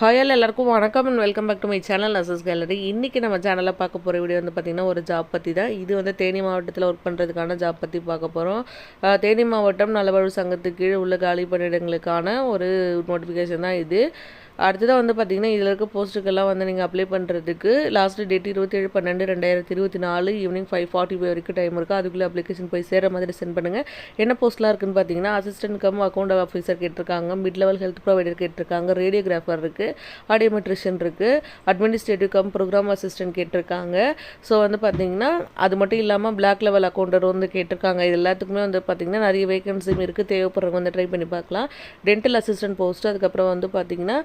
ஹாயால் எல்லாருக்கும் வணக்கம் and welcome back to my channel நசஸ் gallery இன்றைக்கி நம்ம சேனலில் பார்க்க போகிற வீடியோ வந்து பார்த்திங்கன்னா ஒரு ஜாப் பற்றி தான். இது வந்து தேனி மாவட்டத்தில் ஒர்க் பண்ணுறதுக்கான ஜாப் பற்றி பார்க்க போகிறோம் தேனி மாவட்டம் நலவாழ்வு சங்கத்துக்கு கீழ் உள்ள காலி பணியிடங்களுக்கான ஒரு நோட்டிஃபிகேஷன் தான் இது. அடுத்ததாக வந்து பார்த்திங்கன்னா இதில் இருக்க போஸ்ட்டுக்கெல்லாம் வந்து நீங்கள் அப்ளை பண்ணுறதுக்கு லாஸ்ட் டேட் இருபத்தேழு பன்னெண்டு ரெண்டாயிரத்தி இருபத்தி நாலு ஈவினிங் ஃபைவ் ஃபார்ட்டி ஃபைவ் வரைக்கும் டைம் இருக்குது அதுக்குள்ளே அப்ளிகேஷன் போய் சேர மாதிரி சென்ட் பண்ணுங்கள் என்ன போஸ்ட்லாம் இருக்குன்னு பார்த்தீங்கன்னா அசிஸ்டன்ட் கம் அக்கௌண்ட் ஆஃபீஸர் கேட்டிருக்காங்க. மிட் லெவல் ஹெல்த் ப்ரொவைடர் கேட்டிருக்காங்க. ரேடியோகிராஃபர் இருக்குது ஆடியோமெட்ரிஷியன் இருக்குது அட்மினிஸ்ட்ரேட்டிவ் கம் ப்ரோக்ராம் அசிஸ்டன்ட் கேட்டிருக்காங்க. ஸோ வந்து பார்த்தீங்கன்னா அது மட்டும் இல்லாமல் பிளாக் லெவல் அக்கௌண்டர் வந்து கேட்டிருக்காங்க. இது எல்லாத்துக்குமே வந்து பார்த்திங்கன்னா நிறைய வேகன்சியும் இருக்குது தேவைப்படுறவங்க வந்து ட்ரை பண்ணி பார்க்கலாம். டென்டல் அசிஸ்டன்ட் போஸ்ட் அதுக்கப்புறம் வந்து பார்த்திங்கன்னா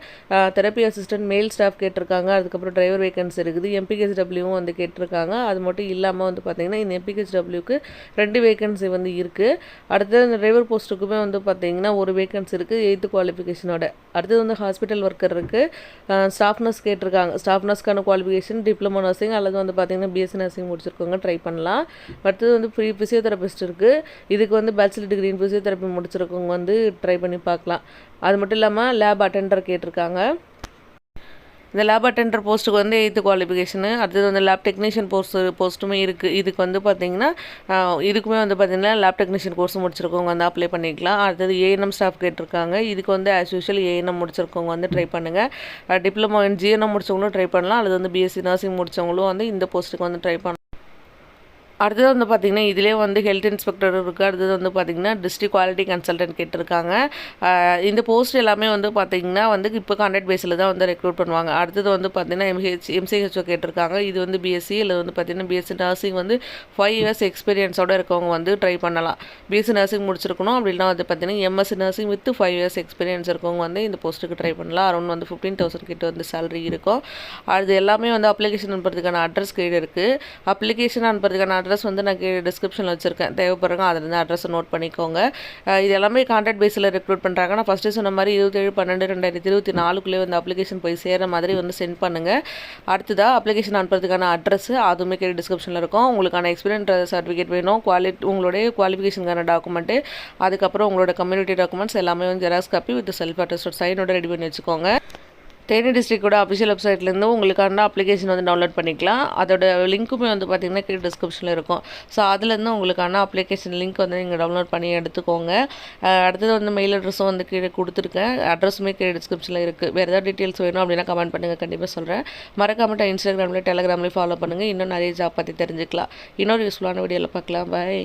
தெரப்பி அசிஸ்டன்ட் மேல் ஸ்டாஃப் கேட்டிருக்காங்க. அதுக்கப்புறம் டிரைவர் வேகன்சி இருக்குது. எம்பிஹெச்டபிள்யூவும் வந்து கேட்டிருக்காங்க. அது மட்டும் இல்லாமல் வந்து பார்த்திங்கன்னா இந்த எம்பிஹெச்டபிள்யூக்கு ரெண்டு வேகன்சி வந்து இருக்குது அடுத்தது இந்த டிரைவர் போஸ்ட்டுக்குமே வந்து பார்த்திங்கன்னா ஒரு வேகன்சி இருக்குது எயித்து குவாலிஃபிகேஷனோட அடுத்தது வந்து ஹாஸ்பிட்டல் ஒர்க்கர் இருக்குது ஸ்டாஃப் நர்ஸ் கேட்டிருக்காங்க. ஸ்டாஃப் நர்ஸ்க்கான குவாலிஃபிகேஷன் டிப்ளமோ நர்சிங் அல்லது வந்து பார்த்திங்கன்னா பிஎஸ்சி நர்சிங் முடிச்சிருக்கவங்க ட்ரை பண்ணலாம். அடுத்தது வந்து ஃப்ரீ ஃபிசியோதெரபிஸ்ட் இருக்குது இதுக்கு வந்து பேச்சுலர் டிகிரி இன் ஃபிசியோதெரப்பி முடிச்சிருக்கவங்க வந்து ட்ரை பண்ணி பார்க்கலாம். அது மட்டும் இல்லாமல் லேப் அட்டெண்டர் கேட்டிருக்காங்க. இந்த லேப் அட்டெண்டர் போஸ்ட்டுக்கு வந்து எயித்து குவாலிஃபிகேஷனு அடுத்தது வந்து லேப் டெக்னீஷியன் போஸ்ட் போஸ்ட்டுமே இருக்குது இதுக்கு வந்து பார்த்திங்கன்னா இதுக்குமே வந்து பார்த்திங்கன்னா லேப் டெக்னீஷியன் கோர்ஸ் முடிச்சிருக்கவங்க வந்து அப்ளை பண்ணிக்கலாம். அடுத்தது ஏஎன்எம் ஸ்டாஃப் கேட்டிருக்காங்க. இதுக்கு வந்து ஆஸ் யூஷுவல் ஏஎன்எம் முடிச்சிருக்கவங்க வந்து ட்ரை பண்ணுங்கள் டிப்ளமோ இன் ஜிஎன்எம் முடிச்சவங்களும் ட்ரை பண்ணலாம். அல்லது வந்து பிஎஸ்சி நர்சிங் முடித்தவங்களும் வந்து இந்த போஸ்ட்டுக்கு வந்து ட்ரை பண்ணலாம். அடுத்தது வந்து பார்த்திங்கன்னா இதிலே வந்து ஹெல்த் இன்ஸ்பெக்டர் இருக்குது அடுத்தது வந்து பார்த்திங்கன்னா டிஸ்ட்ரிக் குவாலிட்டி கன்சல்டன்ட் கேட்டிருக்காங்க. இந்த போஸ்ட் எல்லாமே வந்து பார்த்திங்கன்னா வந்து இப்போ கான்ட்ராக்ட் பேஸில் தான் வந்து ரெக்ரூட் பண்ணுவாங்க. அடுத்தது வந்து பார்த்திங்கன்னா எம்ஹெச் எம்சிஹெச்ஓ கேட்டிருக்காங்க. இது வந்து பிஎஸ்சி இல்லை வந்து பார்த்திங்கன்னா பிஎஸ்சி நர்சிங் வந்து ஃபைவ் இயர்ஸ் எக்ஸ்பீரியன்ஸோட இருக்கவங்க வந்து ட்ரை பண்ணலாம். பிஎஸ்சி நர்சிங் முடிச்சிருக்கணும். அப்படின்னா வந்து பார்த்திங்கன்னா MSc nursing with five years experience இருக்கவங்க வந்து இந்த போஸ்ட்டுக்கு ட்ரை பண்ணலாம். அரௌண்ட் வந்து ஃபிஃப்டீன் தௌசண்ட் கிட்ட வந்து சேலரி இருக்கும். அது எல்லாமே வந்து அப்ளிகேஷன் அனுப்புறதுக்கான அட்ரஸ் கைடு இருக்குது அப்ளிகேஷன் அனுப்புறதுக்கான அட்ரஸ் வந்து நான் கீழே டிஸ்கிரிப்ஷனில் வச்சுருக்கேன். தேவைப்படுறவங்க அதில் இருந்து அட்ரஸை நோட் பண்ணிக்கோங்க. இது எல்லாமே கான்ட்ராக்ட் பேஸில் ரெக்ரூட் பண்ணுறாங்க நான் ஃபஸ்ட்டு சொன்ன மாதிரி இருபத்தேழு பன்னெண்டு ரெண்டாயிரத்தி இருபத்தி நாலுக்குள்ளே வந்து அப்ளிகேஷன் போய் சேர மாதிரி வந்து சென்ட் பண்ணுங்கள் அடுத்ததாக அப்ளிகேஷன் அனுப்புறதுக்கான அட்ரஸ் அதுவுமே கீழே டிஸ்கிரிப்ஷனில் இருக்கும். உங்களுக்கான எக்ஸ்பீரியன்ஸ் சர்டிஃபிகேட் வேணும். குவாலிட்டி உங்களுடைய குவாலிஃபிகேஷனுக்கான டாக்குமெண்ட்டு அதுக்கப்புறம் உங்களோட கம்யூனிட்டி டாக்குமெண்ட்ஸ் எல்லாமே வந்து xerox copy with self attest சைனோட ready பண்ணி வச்சுக்கோங்க. தேனி டிஸ்ட்ரிக்டோட அஃபிஷியல் வெப்சைட்லேருந்து உங்களுக்கான அப்ளிகேஷன் வந்து டவுன்லோட் பண்ணிக்கலாம். அதோட லிங்க்குமே வந்து பார்த்திங்கன்னா கீழே டிஸ்கிரிப்ஷனில் இருக்கும். ஸோ அதுலேருந்து உங்களுக்கான அப்ளிகேஷன் லிங்க் வந்து நீங்கள் டவுன்லோட் பண்ணி எடுத்துக்கோங்க. அடுத்தது வந்து மெயில் அட்ரஸும் வந்து கீழே கொடுத்துருக்கேன். அட்ரஸுமே கீழே டிஸ்கிரிப்ஷனில் இருக்குது வேறு ஏதாவது டீட்டெயில்ஸ் வேணும் அப்படின்னா கமெண்ட் பண்ணுங்கள் கண்டிப்பாக சொல்கிறேன் மறக்காமட்ட இன்ஸ்டாகிராமில் டெலிகிராம்லேயும் ஃபாலோ பண்ணுங்கள் இன்னும் நிறைய ஜாப் பற்றி தெரிஞ்சுக்கலாம். இன்னொரு யூஸ்ஃபுல்லான வீடியோவில் பார்க்கலாம். பாய்